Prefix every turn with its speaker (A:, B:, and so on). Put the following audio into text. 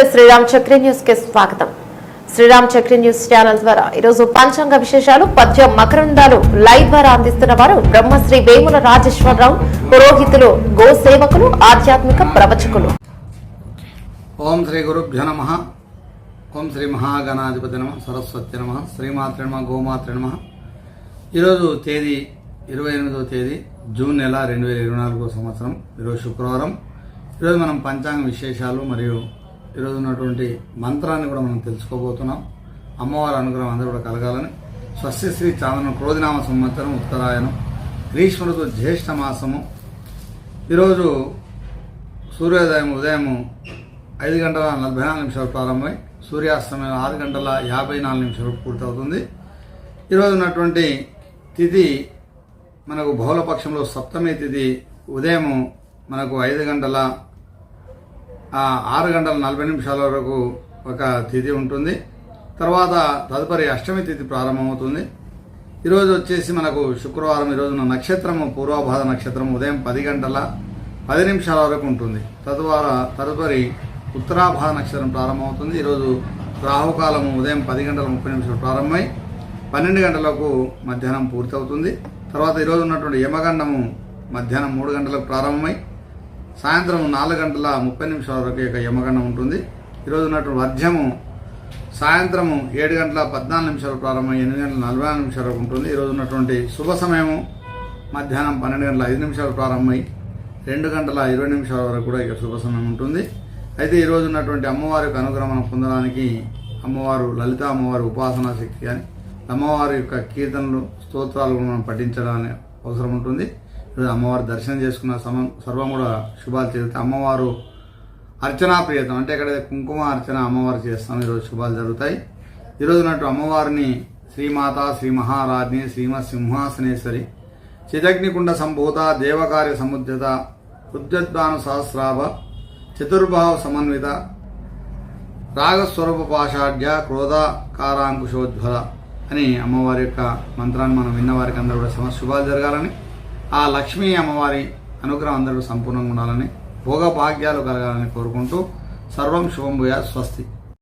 A: నమస్తే. శ్రీరామ్ చక్రి న్యూస్కి స్వాగతం. శ్రీరామ్ చక్రి న్యూస్ ఛానల్ ద్వారా ఈరోజు పంచాంగ విశేషాలు పద్యం మకరందాలు లైవ్ ద్వారా అందిస్తున్న వారు బ్రహ్మశ్రీ వేముల రాజేశ్వరరావు పురోహితులు గో సేవకులు ఆధ్యాత్మిక ప్రవచకులు.
B: ఓం శ్రీ గురుభ్యో నమ. ఓం శ్రీ మహాగణాధిపతి నమ. సరస్వతి నమ. శ్రీమాత్రి నమ. గోమాత్రి నమ. ఈరోజు తేదీ ఇరవై ఎనిమిదవ తేదీ జూన్ నెల రెండు వేల ఇరవై నాలుగో సంవత్సరం ఈరోజు శుక్రవారం. ఈరోజు మనం పంచాంగ విశేషాలు మరియు ఈరోజు ఉన్నటువంటి మంత్రాన్ని కూడా మనం తెలుసుకోబోతున్నాం. అమ్మవారి అనుగ్రహం అందరూ కూడా కలగాలని. స్వస్తి శ్రీ చాంద్రం క్రోధినామ సంవత్సరం ఉత్తరాయణం. గ్రీష్మఋతు జ్యేష్ఠ మాసము. ఈరోజు సూర్యోదయం ఉదయము ఐదు గంటల నలభై నాలుగు నిమిషాలు ప్రారంభమై సూర్యాస్తమయం ఆరు గంటల యాభై నాలుగు నిమిషాలు పూర్తవుతుంది. ఈరోజు ఉన్నటువంటి తిథి మనకు బహుళపక్షంలో సప్తమి తిథి. ఉదయం మనకు ఐదు గంటల ఆరు గంటల నలభై నిమిషాల వరకు ఒక తిథి ఉంటుంది. తర్వాత తదుపరి అష్టమి తిథి ప్రారంభమవుతుంది. ఈరోజు వచ్చేసి మనకు శుక్రవారం ఈరోజున నక్షత్రము పూర్వాభాద నక్షత్రం ఉదయం పది గంటల పది నిమిషాల వరకు ఉంటుంది. తద్వారా తదుపరి ఉత్తరాభాద నక్షత్రం ప్రారంభమవుతుంది. ఈరోజు రాహుకాలం ఉదయం పది గంటల ముప్పై నిమిషాలు ప్రారంభమై పన్నెండు గంటలకు మధ్యాహ్నం పూర్తవుతుంది. తర్వాత ఈరోజు ఉన్నటువంటి యమగండము మధ్యాహ్నం మూడు గంటలకు ప్రారంభమై సాయంత్రం నాలుగు గంటల ముప్పై నిమిషాల వరకు యొక్క యమగండం ఉంటుంది. ఈరోజు ఉన్నటువంటి వర్ధ్యము సాయంత్రము ఏడు గంటల పద్నాలుగు నిమిషాలు ప్రారంభం ఎనిమిది గంటల నలభై నాలుగు నిమిషాల వరకు ఉంటుంది. ఈరోజు ఉన్నటువంటి శుభ సమయము మధ్యాహ్నం పన్నెండు గంటల ఐదు నిమిషాలు ప్రారంభమై రెండు గంటల ఇరవై నిమిషాల వరకు కూడా ఇక శుభ సమయం ఉంటుంది. అయితే ఈరోజు ఉన్నటువంటి అమ్మవారి యొక్క అనుగ్రహం పొందడానికి అమ్మవారు లలిత అమ్మవారి ఉపాసనా శక్తి కానీ అమ్మవారి యొక్క కీర్తనలు స్తోత్రాలు మనం పఠించడానికి అవసరం ఉంటుంది. అమ్మవారి దర్శనం చేసుకున్న సమం సర్వం కూడా శుభాలు చేస్తాయి అమ్మవారు అర్చనా ప్రియతం. అంటే ఇక్కడ కుంకుమ అర్చన అమ్మవారు చేస్తాం. ఈరోజు శుభాలు జరుగుతాయి. ఈరోజు నటు అమ్మవారిని శ్రీమాత శ్రీ మహారాజ్ని శ్రీమ సింహాసనేశ్వరి చిదగ్నికుండ సంభూత దేవకార్య సముద్యత ఉద్యద్వాను సహస్రాభ చతుర్భావ సమన్విత రాగస్వరూప పాషాఢ్య క్రోధకారాంకుశోజ్వల అని అమ్మవారి యొక్క మంత్రాన్ని మనం విన్నవారికి అందరూ కూడా సమ శుభాలు జరగాలని ఆ లక్ష్మీ అమ్మవారి అనుగ్రహం అందరూ సంపూర్ణంగా ఉండాలని భోగ భాగ్యాలు కలగాలని కోరుకుంటూ సర్వం శుభంభూయ స్వస్తి.